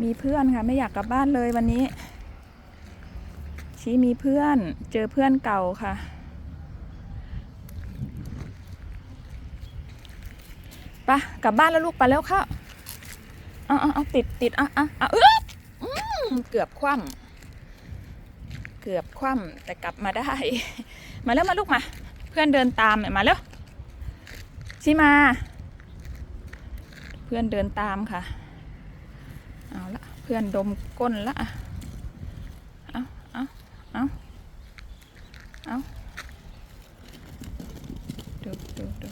มีเพื่อนค่ะ ไม่อยากกลับบ้านเลยวันนี้ ชี้มีเพื่อน เจอเพื่อนเก่าค่ะไปะกลับบ้านแล้วลูกไปแล้วเข้าเอาเอาเอาติดติดอะอะอะเออเกือบคว่ำเกือบคว่ำแต่กลับมาได้ มาแล้วมาลูกมา เพื่อนเดินตามเนี่ยมาแล้วชิมา เพื่อนเดินตามค่ะ เพื่อนดมก้นละอะเอาเอาเอาเอาดูดูดู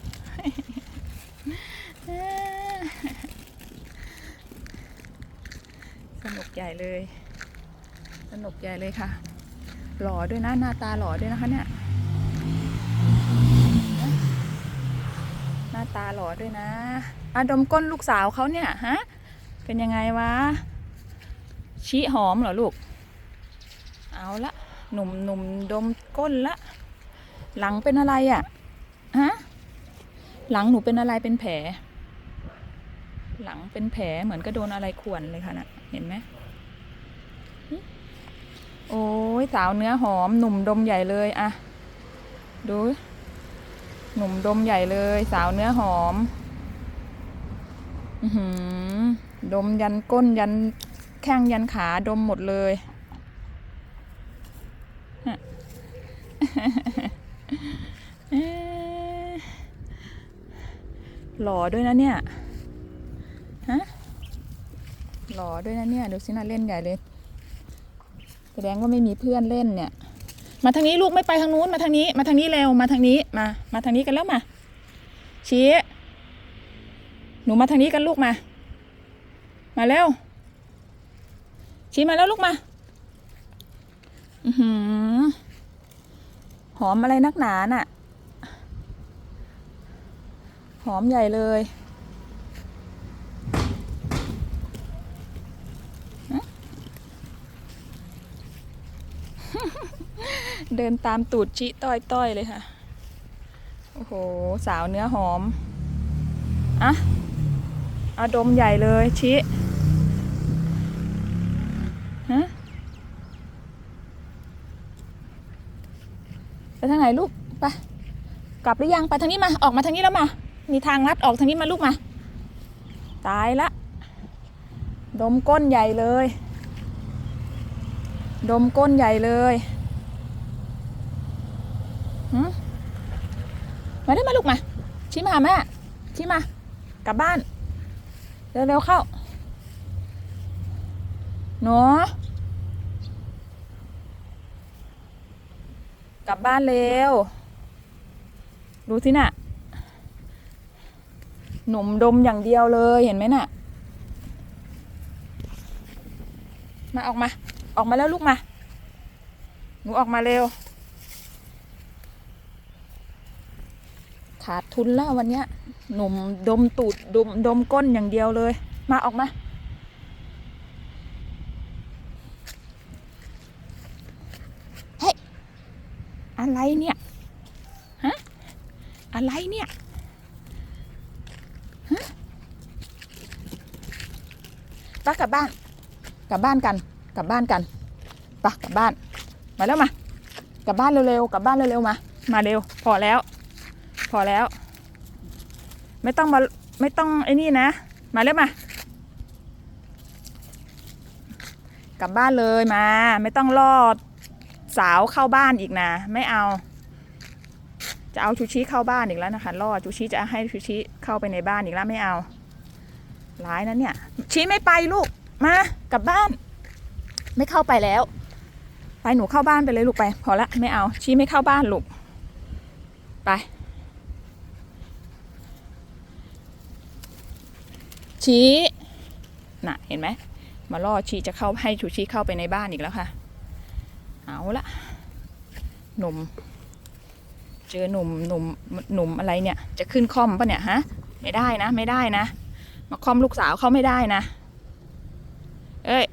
สนุกใหญ่เลย สนุกใหญ่เลยค่ะ หล่อด้วยนะหน้าตาหล่อด้วยนะคะเนี่ย หน้าตาหล่อด้วยนะอะดมก้นลูกสาวเขาเนี่ยฮะ เป็นยังไงวะ ชี้หอมเหรอลูก เอาละหนุ่มหนุ่มดมก้นละ หลังเป็นอะไรอะ่ะฮะหลังหนูเป็นอะไรเป็นแผล หลังเป็นแผลเหมือนก็โดนอะไรข่วนเลยค่ะนะ่ะเห็นไหมโอ้ยสาวเนื้อหอม หนุ่มดมใหญ่เลยอะดู หนุ่มดมใหญ่เลย สาวเนื้อหอม อือหือดมยันก้นยัน แข้งยันขาดมหมดเลยหล่อด้วยนะเนี่ย ฮะ หล่อด้วยนะเนี่ย ดูสินะเล่นใหญ่เลย แสดงว่าไม่มีเพื่อนเล่นเนี่ย มาทางนี้ลูกไม่ไปทางนู้น มาทางนี้ มาทางนี้เร็ว มาทางนี้ มา มาทางนี้กันแล้วมา ชี้ หนูมาทางนี้กันลูกมา มาเร็ว ชี้มาแล้วลูกมาอือหือหอมอะไรนักหนาน่ะ หอมใหญ่เลยเดินตามตูดจิต้อยต้อยๆเลยค่ะ โอ้โห สาวเนื้อหอมอะอาดมใหญ่เลยชิ ฮะไปทางไหนลูกไปกลับหรือยังไปทางนี้มาออกมาทางนี้แล้วมา มีทางลัดออกทางนี้มาลูกมา ตายละ ดมก้นใหญ่เลย ดมก้นใหญ่เลยหึมาได้มาลูกมาชี้มาหาแม่ชี้มากลับบ้านเร็วๆเข้า หนูกลับบ้านเร็ว ดูสิน่ะ หนุ่มดมอย่างเดียวเลยเห็นไหมน่ะ มาออกมา ออกมาแล้วลูกมา หนูออกมาเร็ว ขาดทุนแล้ววันเนี้ย หนุ่มดมตูดดมดมก้นอย่างเดียวเลย มาออกมา เฮ้ย อะไรเนี่ย ฮะ อะไรเนี่ย ฮะไปกลับบ้าน กลับบ้านกัน กลับบ้านกันไปกลับบ้าน มาแล้วมา กลับบ้านเร็วๆ กลับบ้านเร็วๆ มา มาเร็ว พอแล้ว พอแล้ว ไม่ต้องมา ไม่ต้องไอ้นี่นะ มาเร็วมา กลับบ้านเลยมา ไม่ต้องรอด สาวเข้าบ้านอีกนะ ไม่เอา จะเอาชูชิเข้าบ้านอีกแล้วนะคะรอชูชิจะให้ชูชิเข้าไปในบ้านอีกแล้วไม่เอาร้ายนะเนี่ยชี้ไม่ไปลูกมากลับบ้าน ไม่เข้าไปแล้ว ไปหนูเข้าบ้านไปเลยลูกไป พอละไม่เอาชี้ไม่เข้าบ้านลูกไปชี้น่ะเห็นไหมมาล่อชีจะเข้าให้ชูชีเข้าไปในบ้านอีกแล้วค่ะ เอาละหนุ่ม เจอหนุ่มหนุ่มหนุ่มอะไรเนี่ย จะขึ้นคอมปะเนี่ยฮะ ไม่ได้นะ ไม่ได้นะ มาคอมลูกสาวเขาไม่ได้นะ เอ้ย